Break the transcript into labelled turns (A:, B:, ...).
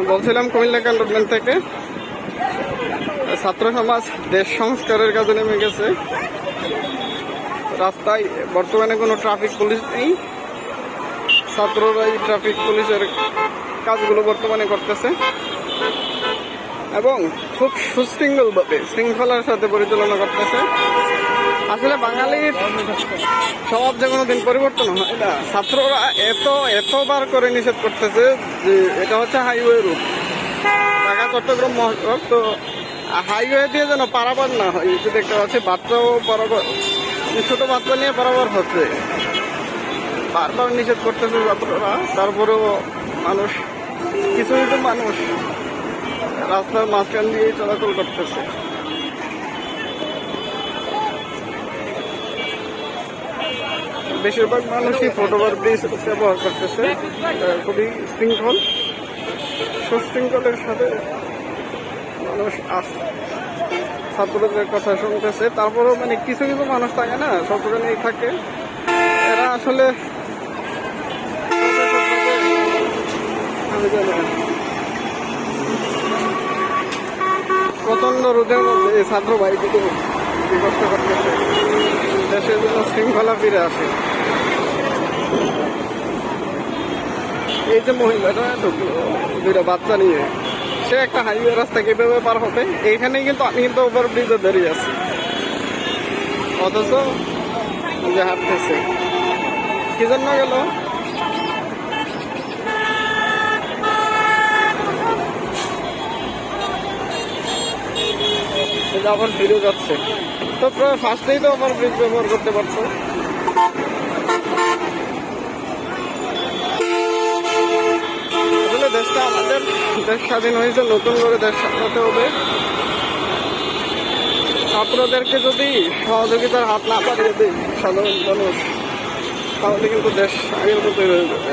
A: বলছিলাম কুমিল্লা ক্যান্টনমেন্ট থেকে। ছাত্র সমাজ, দেশ সংস্কারের কাজে নেমে গেছে। রাস্তায় বর্তমানে কোনো ট্রাফিক পুলিশ নেই। ছাত্ররাই ট্রাফিক পুলিশের কাজগুলো বর্তমানে করতেছে। এবং খুব সুশৃঙ্খলভাবে, শৃঙ্খলার সাথে পরিচালনা করতেছে। আসলে বাঙালির স্বভাব যে কোনো দিন পরিবর্তন হয় না। ছাত্ররা এত, এতবার করে নিষেধ করতেছে যে এটা হচ্ছে হাইওয়ে রুট। ঢাকা, চট্টগ্রাম মহাসড়ক তো হাইওয়ে দিয়ে যেন পারাবার না হয়, এই যে দেখতে পাচ্ছি, বাচ্চাও বরাবর, ছোট বাচ্চা নিয়ে বরাবর হচ্ছে। বারবার নিষেধ করতেছে ছাত্ররা, তারপরেও মানুষ, কিছু কিছু মানুষ রাস্তার মাঝখান দিয়েই চলাচল করতেছে। বেশিরভাগ মানুষই ফুটওভার ব্রিজ ব্যবহার করতেছে খুবই শৃঙ্খল, সুশৃঙ্খলের সাথে মানুষ আস। ছাত্রদের কথা শুনতেছে, তারপরেও মানে কিছু কিছু মানুষ থাকে না সচেতনই থাকে। এরা আসলে প্রচণ্ড রোদের মধ্যে ছাত্র ভাইগুলো কি কষ্ট করতেছে। দেশের জন্য শৃঙ্খলা ফিরে আসে। এই যে মহিলাটা ঢুকলো বাচ্চা নিয়ে। সে একটা হাইওয়ে রাস্তা কীভাবে পার হবে? এইখানেই কিন্তু আমি কিন্তু ওভার ব্রিজে দাঁড়িয়ে আছি। অথচ যে হাঁটতেছে। কি জন্য গেল? এই যে ফিরে যাচ্ছে। তো প্রায় ফার্স্টেই তো আমার ব্রিজ ব্যবহার করতে পারতো আসলে দেশটা আমাদের দেশ স্বাধীন হয়েছে, নতুন করে দেশ সাজাতে হবে। ছাত্রদেরকে যদি সহযোগিতার হাত না পাঠিয়ে দিই, সাধারণ মানুষ, তাহলে কিন্তু দেশ আগের মতোই রয়ে যাবে।